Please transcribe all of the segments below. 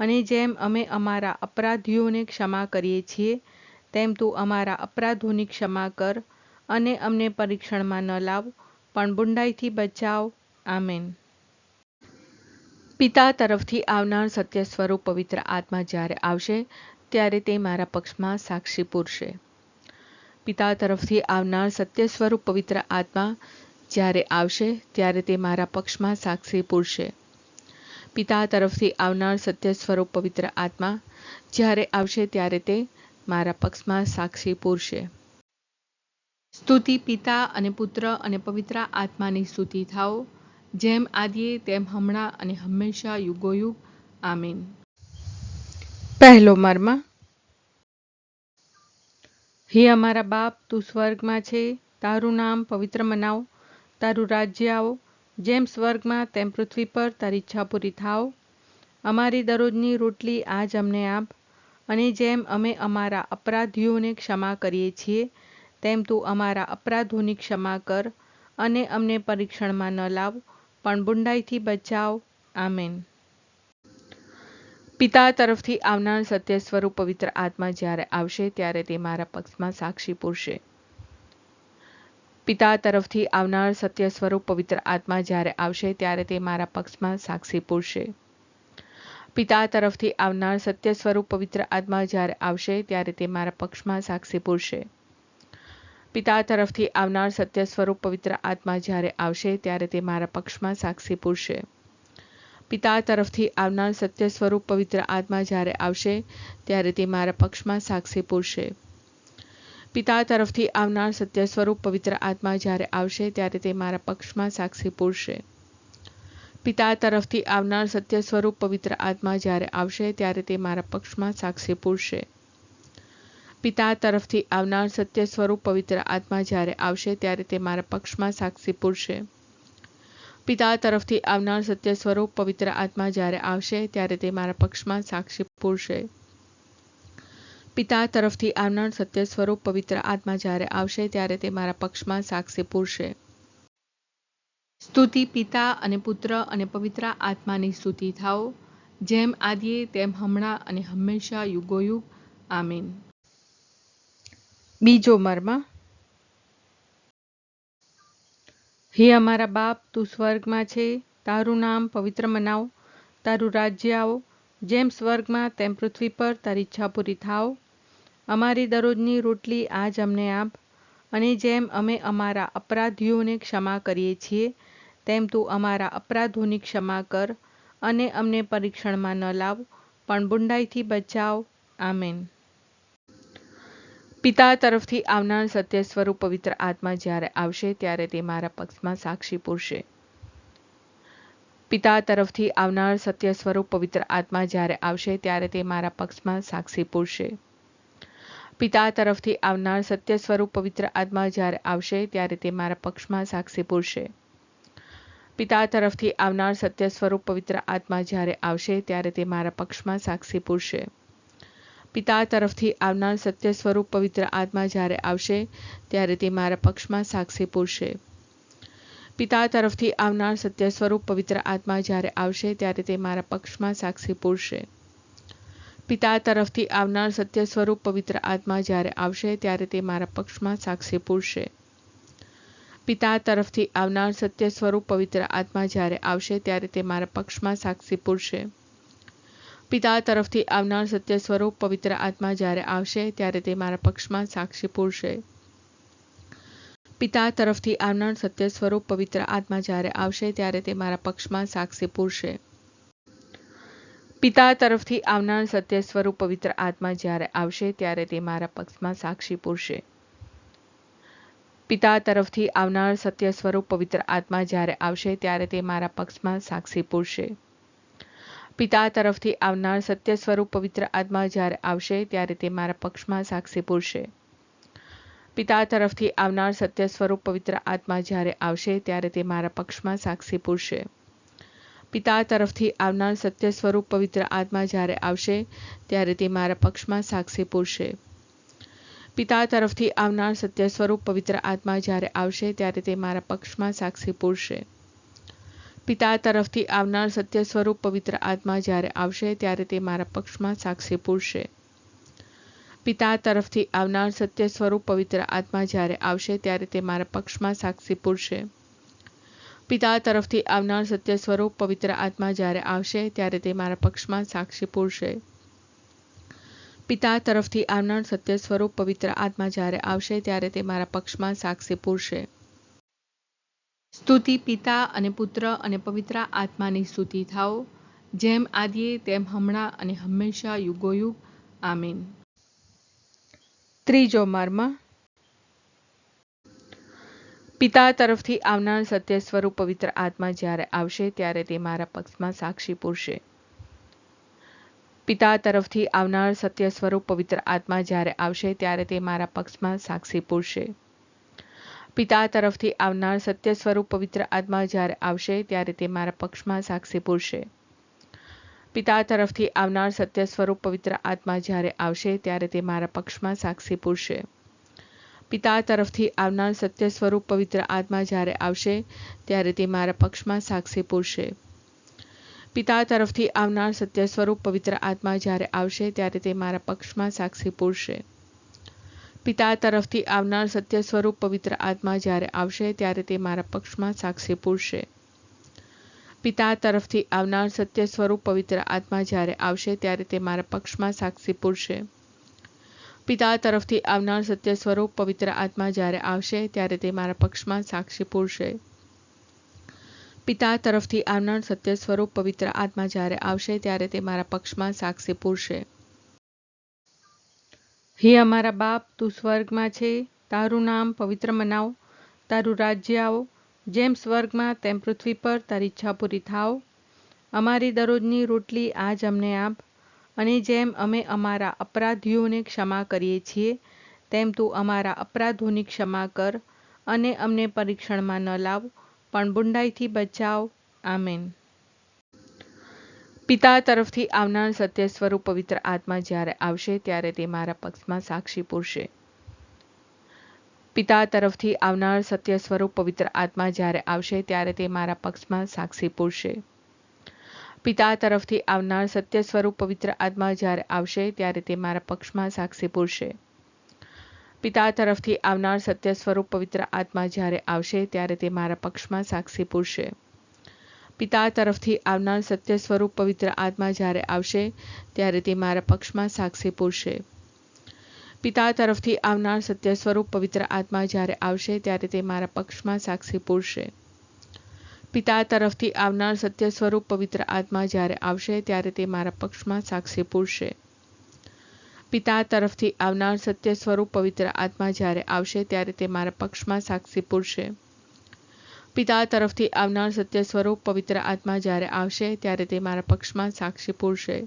અને જેમ અમે અમારા અપરાધીઓને ક્ષમા કરીએ છીએ, તેમ તું અમારા અપરાધોની ક્ષમા કર અને અમને પરીક્ષણમાં ન લાવ, પણ બુંડાઈથી બચાવ. આમેન. પિતા તરફથી આવનાર સત્ય સ્વરૂપ પવિત્ર આત્મા જ્યારે આવશે, ત્યારે તે મારા પક્ષમાં સાક્ષી પૂરશે. પિતા તરફથી આવનાર સત્ય સ્વરૂપ પવિત્ર આત્મા જ્યારે આવશે, ત્યારે તે મારા પક્ષમાં સાક્ષી પૂરશે. પિતા તરફથી આવનાર સત્ય સ્વરૂપ પવિત્ર આત્મા જ્યારે આવશે ત્યારે તે મારા પક્ષમાં સાક્ષી પૂરશે. સ્તુતિ પિતા અને પુત્ર અને પવિત્ર આત્માની સ્તુતિ થાઓ. જેમ આદિએ, તેમ હમણાં અને હંમેશા યુગોયુગ. આમીન. પહેલો મર્મ. હે અમારા બાપ, તું સ્વર્ગમાં છે. તારું નામ પવિત્ર મનાવ. તારું રાજ્ય આવો. જેમ સ્વર્ગમાં તેમ પૃથ્વી પર તારી ઈચ્છા પૂરી થાવ અમારી દરરોજની રોટલી આજ અમને આપ. અને જેમ અમે અમારા અપરાધીઓને ક્ષમા કરીએ છીએ, તેમ તું અમારા અપરાધોની ક્ષમા કર અને અમને પરીક્ષણમાં ન લાવ, પણ બુંડાઈથી બચાવ. આમેન. પિતા તરફથી આવનાર સત્ય સ્વરૂપ પવિત્ર આત્મા જ્યારે આવશે, ત્યારે તે મારા પક્ષમાં સાક્ષી પૂરશે. પિતા તરફથી આવનાર સત્ય સ્વરૂપ પવિત્ર આત્મા જ્યારે આવશે, ત્યારે તે મારા પક્ષમાં સાક્ષી પૂરશે. પિતા તરફથી આવનાર સત્ય સ્વરૂપ પવિત્ર આત્મા જ્યારે આવશે, ત્યારે તે મારા પક્ષમાં સાક્ષી પૂરશે. પિતા તરફથી આવનાર સત્ય સ્વરૂપ પવિત્ર આત્મા જ્યારે આવશે, ત્યારે તે મારા પક્ષમાં સાક્ષી પૂરશે. પિતા તરફથી આવનાર સત્ય સ્વરૂપ પવિત્ર આત્મા જ્યારે આવશે, ત્યારે તે મારા પક્ષમાં સાક્ષી પૂરશે. પિતા તરફથી આવનાર સત્ય સ્વરૂપ પવિત્ર આત્મા જ્યારે આવશે ત્યારે તે મારા પક્ષમાં સાક્ષી પૂરશે. પિતા તરફથી આવનાર સત્ય સ્વરૂપ પવિત્ર આત્મા જ્યારે આવશે ત્યારે તે મારા પક્ષમાં સાક્ષી પૂરશે. પિતા તરફથી આવનાર સત્ય સ્વરૂપ પવિત્ર આત્મા જ્યારે આવશે ત્યારે તે મારા પક્ષમાં સાક્ષી પૂરશે. પિતા તરફથી આવનાર સત્ય સ્વરૂપ પવિત્ર આત્મા જ્યારે આવશે ત્યારે તે મારા પક્ષમાં સાક્ષી પૂરશે. પિતા તરફથી આવનાર સત્ય સ્વરૂપ પવિત્ર આત્મા જ્યારે આવશે ત્યારે તે મારા પક્ષમાં સાક્ષી પૂરશે. સ્તુતિ પિતા અને પુત્ર અને પવિત્ર આત્માની સ્તુતિ થાઓ. જેમ આદિએ, તેમ હમણાં અને હંમેશા યુગોયુગ. આમીન. બીજો મર્મ. હે અમારા બાપ, તું સ્વર્ગમાં છે. તારું નામ પવિત્ર મનાવ. તારું રાજ્ય આવો. જેમ સ્વર્ગમાં, તેમ પૃથ્વી પર તારી ઈચ્છા પૂરી થાવ અમારી દરરોજની રોટલી આજ અમને આપ અને જેમ અમે અમારા અપરાધીઓને ક્ષમા કરીએ છીએ, તેમ તું અમારા અપરાધોની ક્ષમા કર અને અમને પરીક્ષણમાં ન લાવ, પણ બુંડાઈથી બચાવ. આમેન. પિતા તરફથી આવનાર સત્ય સ્વરૂપ પવિત્ર આત્મા જ્યારે આવશે, ત્યારે તે મારા પક્ષમાં સાક્ષી પૂરશે. પિતા તરફથી આવનાર સત્ય સ્વરૂપ પવિત્ર આત્મા જ્યારે આવશે, ત્યારે તે મારા પક્ષમાં સાક્ષી પૂરશે. પિતા તરફથી આવનાર સત્ય સ્વરૂપ પવિત્ર આત્મા જ્યારે આવશે, ત્યારે તે મારા પક્ષમાં સાક્ષી પૂરશે. પિતા તરફથી આવનાર સત્ય સ્વરૂપ પવિત્ર આત્મા જ્યારે આવશે, ત્યારે તે મારા પક્ષમાં સાક્ષી પૂરશે. પિતા તરફથી આવનાર સત્ય સ્વરૂપ પવિત્ર આત્મા જ્યારે આવશે, ત્યારે તે મારા પક્ષમાં સાક્ષી પૂરશે. પિતા તરફથી આવનાર સત્ય સ્વરૂપ પવિત્ર આત્મા જ્યારે આવશે, ત્યારે તે મારા પક્ષમાં સાક્ષી પૂરશે. પિતા તરફથી આવનાર સત્ય સ્વરૂપ પવિત્ર આત્મા જ્યારે આવશે, ત્યારે તે મારા પક્ષમાં સાક્ષી પૂરશે. પિતા તરફથી આવનાર સત્ય સ્વરૂપ પવિત્ર આત્મા જ્યારે આવશે, ત્યારે તે મારા પક્ષમાં સાક્ષી પૂરશે. પિતા તરફથી આવનાર સત્ય સ્વરૂપ પવિત્ર આત્મા જ્યારે આવશે, ત્યારે તે મારા પક્ષમાં સાક્ષી પૂરશે. પિતા તરફથી આવનાર સત્ય સ્વરૂપ પવિત્ર આત્મા જ્યારે આવશે, ત્યારે તે મારા પક્ષમાં સાક્ષી પૂરશે. પિતા તરફથી આવનાર સત્ય સ્વરૂપ પવિત્ર આત્મા જ્યારે આવશે, ત્યારે તે મારા પક્ષમાં સાક્ષી પૂરશે. પિતા તરફથી આવનાર સત્ય સ્વરૂપ પવિત્ર આત્મા જ્યારે આવશે, ત્યારે તે મારા પક્ષમાં સાક્ષી પૂરશે. પિતા તરફથી આવનાર સત્ય સ્વરૂપ પવિત્ર આત્મા જ્યારે આવશે, ત્યારે તે મારા પક્ષમાં સાક્ષી પૂરશે. પિતા તરફથી આવનાર સત્ય સ્વરૂપ પવિત્ર આત્મા જ્યારે આવશે, ત્યારે તે મારા પક્ષમાં સાક્ષી પૂરશે. પિતા તરફથી આવનાર સત્ય સ્વરૂપ પવિત્ર આત્મા જ્યારે આવશે, ત્યારે તે મારા પક્ષમાં સાક્ષી પૂરશે. પિતા તરફથી આવનાર સત્ય સ્વરૂપ પવિત્ર આત્મા જ્યારે આવશે, ત્યારે તે મારા પક્ષમાં સાક્ષી પૂરશે. પિતા તરફથી આવનાર સત્ય સ્વરૂપ પવિત્ર આત્મા જ્યારે આવશે, ત્યારે તે મારા પક્ષમાં સાક્ષી પૂરશે. પિતા તરફથી આવનાર સત્ય સ્વરૂપ પવિત્ર આત્મા જ્યારે આવશે, ત્યારે તે મારા પક્ષમાં સાક્ષી પૂરશે. પિતા તરફથી આવનાર સત્ય સ્વરૂપ પવિત્ર આત્મા જ્યારે આવશે, ત્યારે તે મારા પક્ષમાં સાક્ષી પૂરશે. પિતા તરફથી આવનાર સત્ય સ્વરૂપ પવિત્ર આત્મા જ્યારે આવશે, ત્યારે તે મારા પક્ષમાં સાક્ષી પૂરશે. સ્તુતિ પિતા અને પુત્ર અને પવિત્ર આત્માની સ્તુતિ થાઓ. જેમ આદિએ, તેમ હમણાં અને હંમેશા યુગોયુગ. આમીન. ત્રીજો મર્મ પિતા તરફથી આવનાર સત્ય સ્વરૂપ પવિત્ર આત્મા જ્યારે આવશે, ત્યારે તે મારા પક્ષમાં સાક્ષી પૂરશે. પિતા તરફથી આવનાર સત્ય સ્વરૂપ પવિત્ર આત્મા જ્યારે આવશે, ત્યારે તે મારા પક્ષમાં સાક્ષી પૂરશે. પિતા તરફથી આવનાર સત્ય સ્વરૂપ પવિત્ર આત્મા જ્યારે આવશે, ત્યારે તે મારા પક્ષમાં સાક્ષી પૂરશે. પિતા તરફથી આવનાર સત્ય સ્વરૂપ પવિત્ર આત્મા જ્યારે આવશે, ત્યારે તે મારા પક્ષમાં સાક્ષી પૂરશે. પિતા તરફથી આવનાર સત્ય સ્વરૂપ પવિત્ર આત્મા જ્યારે આવશે, ત્યારે તે મારા પક્ષમાં સાક્ષી પૂરશે. પિતા તરફથી આવનાર સત્ય સ્વરૂપ પવિત્ર આત્મા જ્યારે આવશે, ત્યારે તે મારા પક્ષમાં સાક્ષી પૂરશે. પિતા તરફથી આવનાર સત્ય સ્વરૂપ પવિત્ર આત્મા જ્યારે આવશે, ત્યારે તે મારા પક્ષમાં સાક્ષી પૂરશે. પિતા તરફથી આવનાર સત્ય સ્વરૂપ પવિત્ર આત્મા જ્યારે આવશે, ત્યારે તે મારા પક્ષમાં સાક્ષી પૂરશે. પિતા તરફથી આવનાર સત્ય સ્વરૂપ પવિત્ર આત્મા જ્યારે આવશે, ત્યારે તે મારા પક્ષમાં સાક્ષી પૂરશે. પિતા તરફથી આવનાર સત્ય સ્વરૂપ પવિત્ર આત્મા જ્યારે આવશે, ત્યારે તે મારા પક્ષમાં સાક્ષી પૂરશે. હે અમારા બાપ, તું સ્વર્ગમાં છે, તારું નામ પવિત્ર મનાવ, તારું રાજ્ય આવો, જેમ સ્વર્ગમાં તેમ પૃથ્વી પર તારી ઈચ્છા પૂરી થાવ. અમારી દરરોજની રોટલી આજ અમને આપ અને જેમ અમે અમારા અપરાધીઓને ક્ષમા કરીએ છીએ, તેમ તું અમારા અપરાધોની ક્ષમા કર અને અમને પરીક્ષણમાં ન લાવ, પણ બુંડાઈથી બચાવ. આમેન. પિતા તરફથી આવનાર સત્ય સ્વરૂપ પવિત્ર આત્મા જ્યારે આવશે, ત્યારે તે મારા પક્ષમાં સાક્ષી પૂરશે. પિતા તરફથી આવનાર સત્ય સ્વરૂપ પવિત્ર આત્મા જ્યારે આવશે, ત્યારે તે મારા પક્ષમાં સાક્ષી પૂરશે. પિતા તરફથી આવનાર સત્ય સ્વરૂપ પવિત્ર આત્મા જ્યારે આવશે, ત્યારે તે મારા પક્ષમાં સાક્ષી પૂરશે. પિતા તરફથી આવનાર સત્ય સ્વરૂપ પવિત્ર આત્મા જ્યારે આવશે, ત્યારે તે મારા પક્ષમાં સાક્ષી પૂરશે. પિતા તરફથી આવનાર સત્ય સ્વરૂપ પવિત્ર આત્મા જ્યારે આવશે, ત્યારે તે મારા પક્ષમાં સાક્ષી પૂરશે. પિતા તરફથી આવનાર સત્ય સ્વરૂપ પવિત્ર આત્મા જ્યારે આવશે, ત્યારે તે મારા પક્ષમાં સાક્ષી પૂરશે. પિતા તરફથી આવનાર સત્ય સ્વરૂપ પવિત્ર આત્મા જ્યારે આવશે ત્યારે તે મારા પક્ષમાં સાક્ષી પૂરશે. પિતા તરફથી આવનાર સત્ય સ્વરૂપ પવિત્ર આત્મા જ્યારે આવશે ત્યારે તે મારા પક્ષમાં સાક્ષી પૂરશે. પિતા તરફથી આવનાર સત્ય સ્વરૂપ પવિત્ર આત્મા જ્યારે આવશે ત્યારે તે મારા પક્ષમાં સાક્ષી પૂરશે.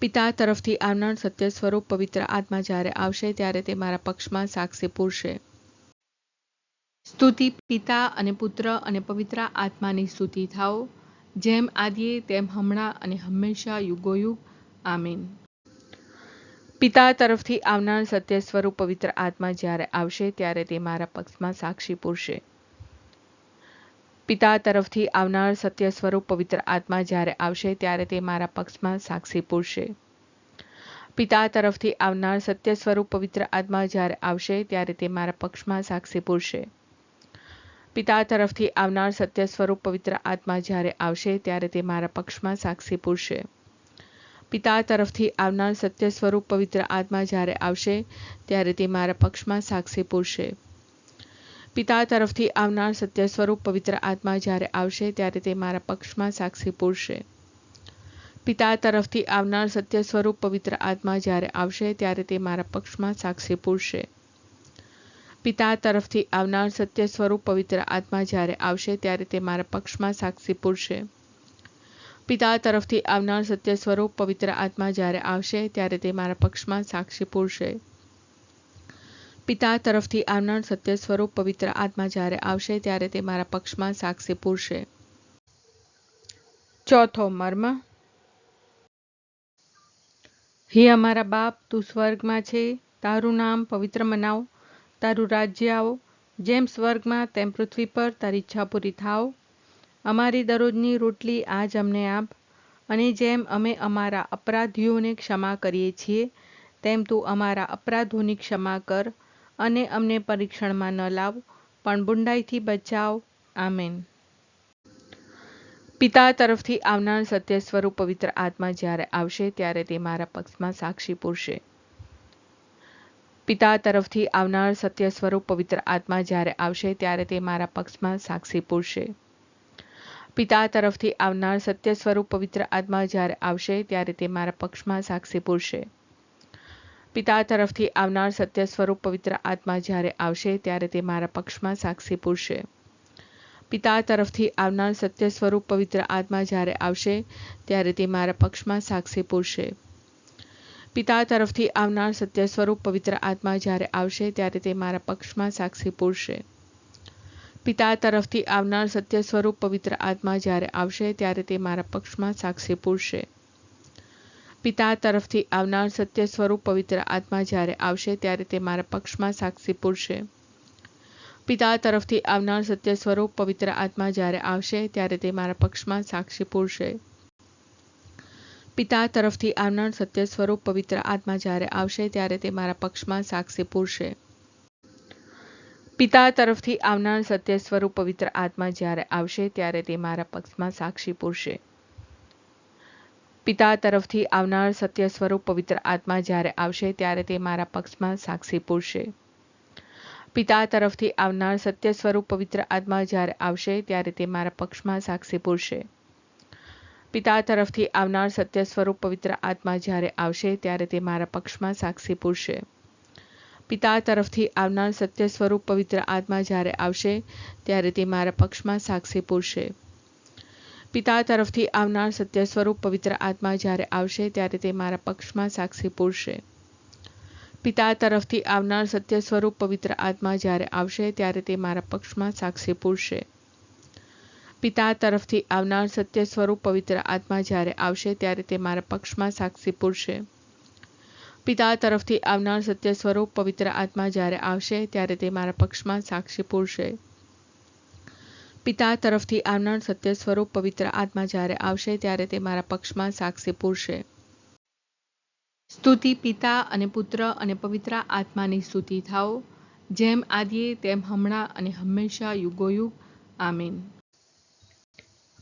પિતા તરફથી આવનાર સત્ય સ્વરૂપ પવિત્ર આત્મા જ્યારે આવશે ત્યારે તે મારા પક્ષમાં સાક્ષી પૂરશે. સ્તુતિ પિતા અને પુત્ર અને પવિત્ર આત્માની સ્તુતિ થાઓ. જેમ આદિએ, તેમ હમણાં અને હંમેશા યુગોયુગ. આમીન. પિતા તરફથી આવનાર સત્ય સ્વરૂપ પવિત્ર આત્મા જ્યારે આવશે, ત્યારે તે મારા પક્ષમાં સાક્ષી પૂરશે. પિતા તરફથી આવનાર સત્ય સ્વરૂપ પવિત્ર આત્મા જ્યારે આવશે, ત્યારે તે મારા પક્ષમાં સાક્ષી પૂરશે. પિતા તરફથી આવનાર સત્ય સ્વરૂપ પવિત્ર આત્મા જ્યારે આવશે, ત્યારે તે મારા પક્ષમાં સાક્ષી પૂરશે. પિતા તરફથી આવનાર સત્ય સ્વરૂપ પવિત્ર આત્મા જ્યારે આવશે, ત્યારે તે મારા પક્ષમાં સાક્ષી પૂરશે. પિતા તરફથી આવનાર સત્ય સ્વરૂપ પવિત્ર આત્મા જ્યારે આવશે, ત્યારે તે મારા પક્ષમાં સાક્ષી પૂરશે. પિતા તરફથી આવનાર સત્ય સ્વરૂપ પવિત્ર આત્મા જ્યારે આવશે, ત્યારે તે મારા પક્ષમાં સાક્ષી પૂરશે. પિતા તરફથી આવનાર સત્ય સ્વરૂપ પવિત્ર આત્મા જ્યારે આવશે, ત્યારે તે મારા પક્ષમાં સાક્ષી પૂરશે. પિતા તરફથી આવનાર સત્ય સ્વરૂપ પવિત્ર આત્મા જ્યારે આવશે ત્યારે તે મારા પક્ષમાં સાક્ષી પૂરશે. પિતા તરફથી આવનાર સત્ય સ્વરૂપ પવિત્ર આત્મા જ્યારે આવશે ત્યારે તે મારા પક્ષમાં સાક્ષી પૂરશે. પિતા તરફથી આવનાર સત્ય સ્વરૂપ પવિત્ર આત્મા જ્યારે આવશે ત્યારે તે મારા પક્ષમાં સાક્ષી પૂરશે. ચોથો મર્મ. હે અમારા બાપ, તું સ્વર્ગમાં છે. તારું નામ પવિત્ર મનાવ. તારું રાજ્ય આવો. જેમ સ્વર્ગમાં તેમ પૃથ્વી પર તારી ઈચ્છા પૂરી થાવ અમારી દરરોજની રોટલી આજ અમને આપ. અને જેમ અમે અમારા અપરાધીઓને ક્ષમા કરીએ છીએ, તેમ તું અમારા અપરાધોની ક્ષમા કર અને અમને પરીક્ષણમાં ન લાવ, પણ બુંડાઈથી બચાવ. આમેન. પિતા તરફથી આવનાર સત્ય સ્વરૂપ પવિત્ર આત્મા જ્યારે આવશે, ત્યારે તે મારા પક્ષમાં સાક્ષી પૂરશે. પિતા તરફથી આવનાર સત્ય સ્વરૂપ પવિત્ર આત્મા જ્યારે આવશે ત્યારે તે મારા પક્ષમાં સાક્ષી પૂરશે. પિતા તરફથી આવનાર સત્ય સ્વરૂપ પવિત્ર આત્મા જ્યારે આવશે ત્યારે તે મારા પક્ષમાં સાક્ષી પૂરશે. પિતા તરફથી આવનાર સત્ય સ્વરૂપ પવિત્ર આત્મા જ્યારે આવશે ત્યારે તે મારા પક્ષમાં સાક્ષી પૂરશે. પિતા તરફથી આવનાર સત્ય સ્વરૂપ પવિત્ર આત્મા જ્યારે આવશે ત્યારે તે મારા પક્ષમાં સાક્ષી પૂરશે. પિતા તરફથી આવનાર સત્ય સ્વરૂપ પવિત્ર આત્મા જ્યારે આવશે, ત્યારે તે મારા પક્ષમાં સાક્ષી પૂરશે. પિતા તરફથી આવનાર સત્ય સ્વરૂપ પવિત્ર આત્મા જ્યારે આવશે, ત્યારે તે મારા પક્ષમાં સાક્ષી પૂરશે. પિતા તરફથી આવનાર સત્ય સ્વરૂપ પવિત્ર આત્મા જ્યારે આવશે, ત્યારે તે મારા પક્ષમાં સાક્ષી પૂરશે. પિતા તરફથી આવનાર સત્ય સ્વરૂપ પવિત્ર આત્મા જ્યારે આવશે, ત્યારે તે મારા પક્ષમાં સાક્ષી પૂરશે. પિતા તરફથી આવનાર સત્ય સ્વરૂપ પવિત્ર આત્મા જ્યારે આવશે ત્યારે તે મારા પક્ષમાં સાક્ષી પૂરશે. પિતા તરફથી આવનાર સત્ય સ્વરૂપ પવિત્ર આત્મા જ્યારે આવશે ત્યારે તે મારા પક્ષમાં સાક્ષી પૂરશે. પિતા તરફથી આવનાર સત્ય સ્વરૂપ પવિત્ર આત્મા જ્યારે આવશે ત્યારે તે મારા પક્ષમાં સાક્ષી પૂરશે. પિતા તરફથી આવનાર સત્ય સ્વરૂપ પવિત્ર આત્મા જ્યારે આવશે ત્યારે તે મારા પક્ષમાં સાક્ષી પૂરશે. પિતા તરફથી આવનાર સત્ય સ્વરૂપ પવિત્ર આત્મા જ્યારે આવશે, ત્યારે તે મારા પક્ષમાં સાક્ષી પૂરશે. પિતા તરફથી આવનાર સત્ય સ્વરૂપ પવિત્ર આત્મા જ્યારે આવશે, ત્યારે તે મારા પક્ષમાં સાક્ષી પૂરશે. પિતા તરફથી આવનાર સત્ય સ્વરૂપ પવિત્ર આત્મા જ્યારે આવશે, ત્યારે તે મારા પક્ષમાં સાક્ષી પૂરશે. પિતા તરફથી આવનાર સત્ય સ્વરૂપ પવિત્ર આત્મા જ્યારે આવશે, ત્યારે તે મારા પક્ષમાં સાક્ષી પૂરશે. પિતા તરફથી આવનાર સત્ય સ્વરૂપ પવિત્ર આત્મા જ્યારે આવશે ત્યારે તે મારા પક્ષમાં સાક્ષી પૂરશે. પિતા તરફથી આવનાર સત્ય સ્વરૂપ પવિત્ર આત્મા જ્યારે આવશે ત્યારે તે મારા પક્ષમાં સાક્ષી પૂરશે. પિતા તરફથી આવનાર સત્ય સ્વરૂપ પવિત્ર આત્મા જ્યારે આવશે ત્યારે તે મારા પક્ષમાં સાક્ષી પૂરશે. સ્તુતિ પિતા અને પુત્ર અને પવિત્ર આત્માની સ્તુતિ થાઓ. જેમ આદિએ, તેમ હમણાં અને હંમેશા યુગોયુગ. આમીન.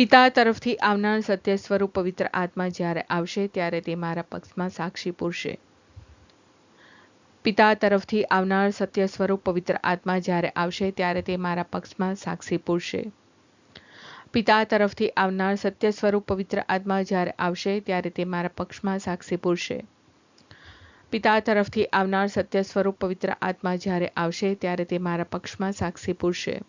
પિતા તરફથી આવનાર સત્ય સ્વરૂપ પવિત્ર આત્મા જ્યારે આવશે, ત્યારે તે મારા પક્ષમાં સાક્ષી પૂરશે. પિતા તરફથી આવનાર સત્ય સ્વરૂપ પવિત્ર આત્મા જ્યારે આવશે, ત્યારે તે મારા પક્ષમાં સાક્ષી પૂરશે. પિતા તરફથી આવનાર સત્ય સ્વરૂપ પવિત્ર આત્મા જ્યારે આવશે, ત્યારે તે મારા પક્ષમાં સાક્ષી પૂરશે. પિતા તરફથી આવનાર સત્ય સ્વરૂપ પવિત્ર આત્મા જ્યારે આવશે, ત્યારે તે મારા પક્ષમાં સાક્ષી પૂરશે.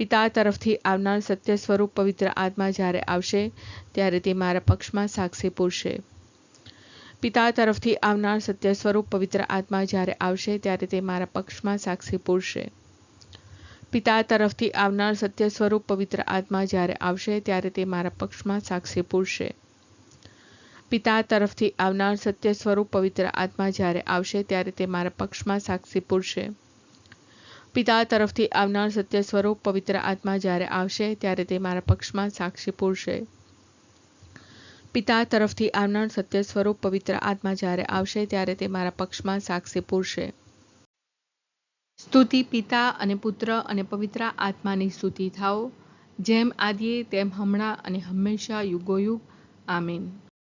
પિતા તરફથી આવનાર સત્ય સ્વરૂપ પવિત્ર આત્મા જ્યારે આવશે, ત્યારે તે મારા પક્ષમાં સાક્ષી પૂરશે. પિતા તરફથી આવનાર સત્ય સ્વરૂપ પવિત્ર આત્મા જ્યારે આવશે, ત્યારે તે મારા પક્ષમાં સાક્ષી પૂરશે. પિતા તરફથી આવનાર સત્ય સ્વરૂપ પવિત્ર આત્મા જ્યારે આવશે, ત્યારે તે મારા પક્ષમાં સાક્ષી પૂરશે. પિતા તરફથી આવનાર સત્ય સ્વરૂપ પવિત્ર આત્મા જ્યારે આવશે, ત્યારે તે મારા પક્ષમાં સાક્ષી પૂરશે. પિતા તરફથી આવનાર સત્ય સ્વરૂપ પવિત્ર આત્મા જ્યારે આવશે, ત્યારે તે મારા પક્ષમાં સાક્ષી પૂરશે. પિતા તરફથી આવનાર સત્ય સ્વરૂપ પવિત્ર આત્મા જ્યારે આવશે, ત્યારે તે મારા પક્ષમાં સાક્ષી પૂરશે. સ્તુતિ પિતા અને પુત્ર અને પવિત્ર આત્માની સ્તુતિ થાઓ. જેમ આદિએ, તેમ હમણાં અને હંમેશા યુગોયુગ. આમીન.